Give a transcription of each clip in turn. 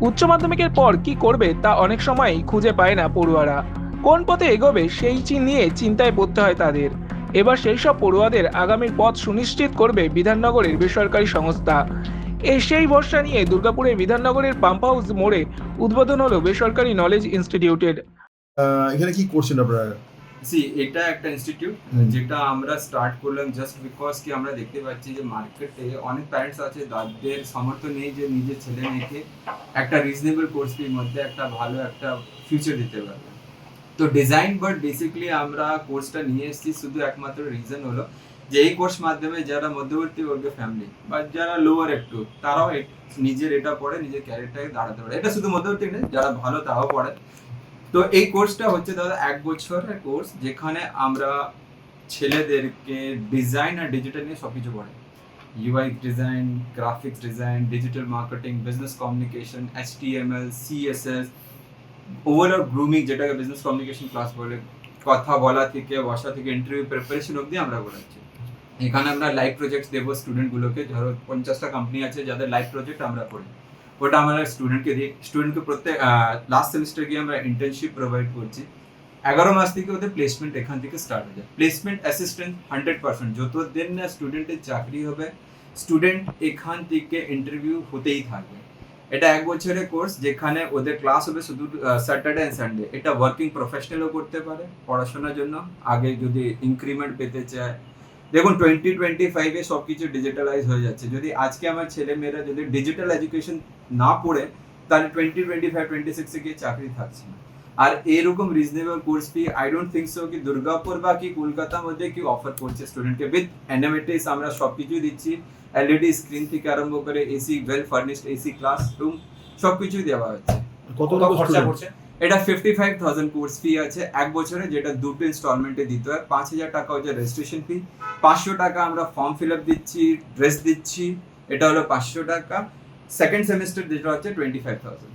উচ্চ মাধ্যমিকের পর কি করবে তা অনেক সময়ই খুঁজে পায় না পড়ুয়ারা। কোন পথে এগোবে সেই নিয়ে চিন্তায় পড়তে হয় তাদের। এবার সেই সব পড়ুয়াদের আগামীর পথ সুনিশ্চিত করবে বিধাননগরের বেসরকারি সংস্থা। এই সেই ভরসা নিয়ে দুর্গাপুরের বিধাননগরের পাম্প হাউস মোড়ে উদ্বোধন হলো বেসরকারি নলেজ ইনস্টিটিউটের। এখানে কি করছেন আপনারা? সি এটা একটা ইনস্টিটিউট। যেটা আমরা স্টার্ট করলাম জাস্ট বিকজ কি আমরা দেখতে পাচ্ছি যে মার্কেটে অনেক প্যারেন্টস আছে তাদের সামর্থ্য নেই যে নিজের ছেলে মেয়েকে একটা রিজনেবল কোর্স ফির মধ্যে একটা ভালো একটা ফিউচার দিতে পারবে। তো ডিজাইন বাট বেসিক্যালি আমরা কোর্সটা নিয়ে এসেছি শুধু একমাত্র রিজন হলো যে এই কোর্স মাধ্যমে যারা মধ্যবর্তী বর্গের ফ্যামিলি বা যারা লোয়ার একটু তারাও নিজের এটা পড়ে নিজের ক্যারিয়ারটাকে দাঁড়াতে পারে। এটা শুধু মধ্যবর্তী নেই যারা ভালো তারাও পড়ে। তো এই কোর্সটা হচ্ছে দাদা এক বছরের কোর্স যেখানে আমরা ছেলেদেরকে ডিজাইন আর ডিজিটাল নিয়ে সব কিছু UI design graphics design digital marketing business communication H T M L CSS overall grooming যেটাকে বিজনেস কমিউনিকেশন ক্লাস বলে, কথা বলা থেকে, বসা থেকে ইন্টারভিউ প্রিপারেশন অবধি আমরা করাচ্ছি। এখানে আমরা লাইভ প্রজেক্ট দেবো স্টুডেন্টগুলোকে ধরো পঞ্চাশটা কোম্পানি আছে যাদের লাইভ প্রজেক্ট আমরা করি। ওটা আমরা স্টুডেন্টকে দিই স্টুডেন্টকে প্রত্যেক লাস্ট সেমিস্টার গিয়ে আমরা ইন্টার্নশিপ প্রোভাইড করছি। এগারো মাস থেকে ওদের প্লেসমেন্ট এখান থেকে স্টার্ট হয়ে যায়। প্লেসমেন্ট অ্যাসিস্ট্যান্ট হান্ড্রেড পার্সেন্ট যত দিন না স্টুডেন্টের চাকরি হবে স্টুডেন্ট এখান থেকে ইন্টারভিউ হতেই থাকবে। এটা এক বছরের কোর্স যেখানে ওদের ক্লাস হবে শুধু স্যাটারডে অ্যান্ড সানডে এটা ওয়ার্কিং প্রফেশনালও করতে পারে পড়াশোনার জন্য। আগে যদি ইনক্রিমেন্ট পেতে চায় দেখুন টোয়েন্টি টোয়েন্টি ফাইভে সব কিছু ডিজিটালাইজ হয়ে যাচ্ছে। যদি আজকে আমার ছেলে মেয়েরা যদি ডিজিটাল এডুকেশন না পড়ে তাহলে টোয়েন্টি টোয়েন্টি ফাইভ টোয়েন্টি সিক্সে গিয়ে চাকরি থাকছে না। আর এরকম reasonable course fee I don't think so কি দুর্গাপুর বা কি কলকাতার মধ্যে কি অফার করছে স্টুডেন্টকে উইথ অ্যানামেটিস আমরা সব কিছুই দিচ্ছি। এলইডি স্ক্রিন থেকে আরম্ভ করে AC well furnished AC classroom সব কিছুই দেওয়া হচ্ছে। কত খরচা student? এটা fifty five thousand course fee আছে। এক বছরে যেটা দুটো ইনস্টলমেন্টে দিতে হয় পাঁচ হাজার টাকা হচ্ছে রেজিস্ট্রেশন ফি পাঁচশো টাকা আমরা ফর্ম ফিল আপ দিচ্ছি ড্রেস দিচ্ছি এটা হলো পাঁচশো টাকা। সেকেন্ড সেমিস্টার যেটা হচ্ছে টোয়েন্টি ফাইভ থাউজেন্ড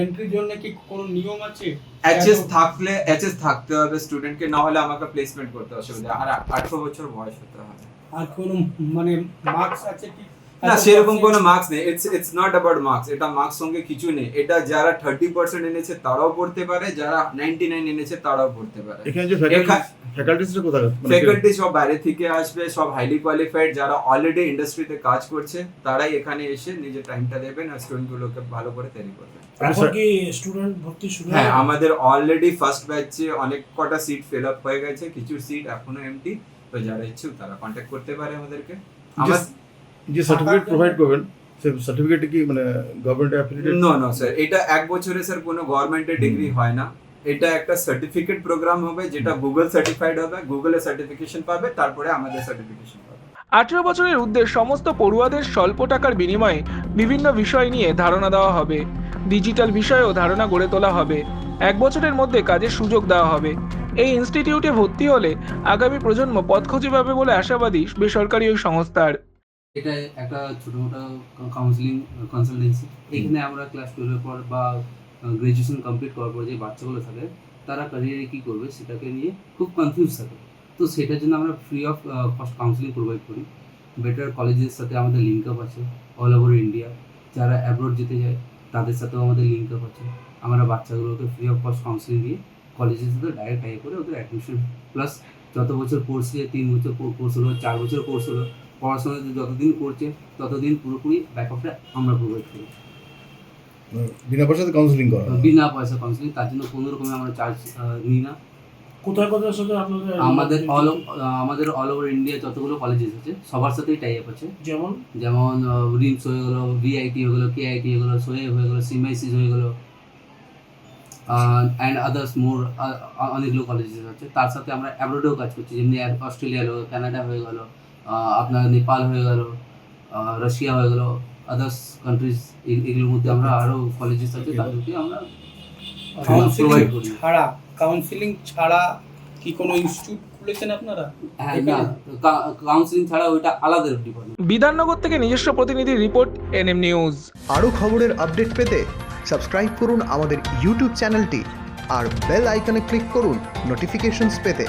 এন্ট্রির জন্য কি কোনো নিয়ম আছে? এইচএস থাকলে এইচএস থাকতে হবে স্টুডেন্টকে না হলে আমাকে প্লেসমেন্ট করতে অসুবিধা। আর আঠারো বছর বয়স হতে হবে। আর কোনো মানে মার্কস আছে কি? না সেরকম কোনো মার্কস নেই। It's it's not about marks এটা মার্কস সঙ্গে কিছু নেই। এটা যারা থার্টি পার্সেন্ট এনেছে তারাও পড়তে পারে। যারা নাইনটি নাইন এনেছে তারাও পড়তে পারে। এখানে যে এখা- কোথায় মানে ফ্যাকাল্টি সব বাইরে থেকে আসবে সব হাইলি কোয়ালিফাইড যারা অলরেডি ইন্ডাস্ট্রিতে কাজ করছে তারাই এখানে এসে নিজের টাইমটা দেবেন আর স্টুডেন্টগুলোকে ভালো করে তৈরি করবেন। এখন কি স্টুডেন্ট ভর্তি শুরু হ্যাঁ আমাদের অলরেডি ফার্স্ট ব্যাচে অনেক কটা সিট ফিল আপ হয়ে গেছে। কিছু সিট এখনও এমটি তো যারা ইচ্ছুক তারা কন্ট্যাক্ট করতে পারে আমাদেরকে। আমার যে সার্টিফিকেট প্রোভাইড করবেন সার্টিফিকেট কি মানে government affiliated no no sir এটা এক বছরে স্যার কোনো গভর্নমেন্টের ডিগ্রি হয় না। এটা একটা সার্টিফিকেট প্রোগ্রাম হবে যেটা গুগল সার্টিফাইড হবে গুগলে সার্টিফিকেশন পাবে তারপরে আমাদের সার্টিফিকেশন পাবে। আঠেরো বছরের উদ্দেশ্য সমস্ত পড়ুয়াদের স্বল্প টাকার বিনিময়ে বিভিন্ন বিষয় নিয়ে ধারণা দেওয়া হবে। ডিজিটাল বিষয়েও ধারণা গড়ে তোলা হবে। এক বছরের মধ্যে কাজের সুযোগ দেওয়া হবে। এই ইনস্টিটিউটে ভর্তি হলে আগামী প্রজন্ম পথ খুঁজে পাবে বলে আশাবাদী বেসরকারি ওই সংস্থার। এটা একটা ছোটোমোটো কাউন্সিলিং কনসালটেন্সি এখানে আমরা ক্লাস টুয়েলভের পর বা গ্রাজুয়েশন কমপ্লিট করার পর যে বাচ্চাগুলো থাকে তারা ক্যারিয়ারে কী করবে সেটাকে নিয়ে খুব কনফিউজ থাকে। তো সেটার জন্য আমরা free of cost counselling provide করি। বেটার কলেজের সাথে আমাদের লিঙ্ক আপ আছে অল ওভার ইন্ডিয়া যারা অ্যাব্রোড যেতে যায় তাদের সাথেও আমাদের লিঙ্ক আপ আছে। আমরা বাচ্চাগুলোকে ফ্রি অফ কস্ট কাউন্সিলিং দিয়ে কলেজের সাথে ডাইরেক্ট টাই করে ওদের অ্যাডমিশন প্লাস যত বছর কোর্স দিয়ে তিন বছর কোর্স হলো চার বছর কোর্স হলো পড়াশোনা যতদিন করছে ততদিন পুরোপুরি ব্যাকআপটা আমরা প্রোভাইড করি বিনা পয়সাতে কাউন্সিলিং করা। বিনা পয়সা কাউন্সিলিং তার জন্য কোনো রকমের আমরা চার্জ নিই না। কোথায় কোথায় সাথে আপনাদের আমাদের অল আমাদের অল ওভার ইন্ডিয়া যতগুলো কলেজেস আছে সবার সাথেই টাই আপ আছে যেমন? যেমন রিমস হয়ে গেলো ভিআইটি হয়ে গেলো কেআইটি হয়ে গেলো সোয়ে হয়ে গেলো সিএমআইসিস হয়ে গেলো অ্যান্ড আদার্স মোর অনেকগুলো কলেজেস আছে তার সাথে আমরা অ্যাব্রোডেও কাজ করছি যেমনি অস্ট্রেলিয়া হলো কানাডা হয়ে গেলো আপনার নেপাল হয়ে গেল রাশিয়া হয়ে গেলো আদার্স কান্ট্রিজ এগুলোর মধ্যে আমরা আরও কলেজের আছে তাদেরকে আমরা প্রোভাইড করি। ছাড়া কাউন্সিলিং ছাড়া কি কোনো ইনস্টিটিউট খুলেছেন আপনারা? হ্যাঁ না কাউন্সিলিং ছাড়া ওইটা আলাদা ডিপার্টমেন্ট বিধাননগর থেকে নিজস্ব প্রতিনিধি রিপোর্ট এনএম নিউজ। আরও খবরের আপডেট পেতে সাবস্ক্রাইব করুন আমাদের ইউটিউব চ্যানেলটি আর বেল আইকনে ক্লিক করুন নোটিফিকেশনস পেতে।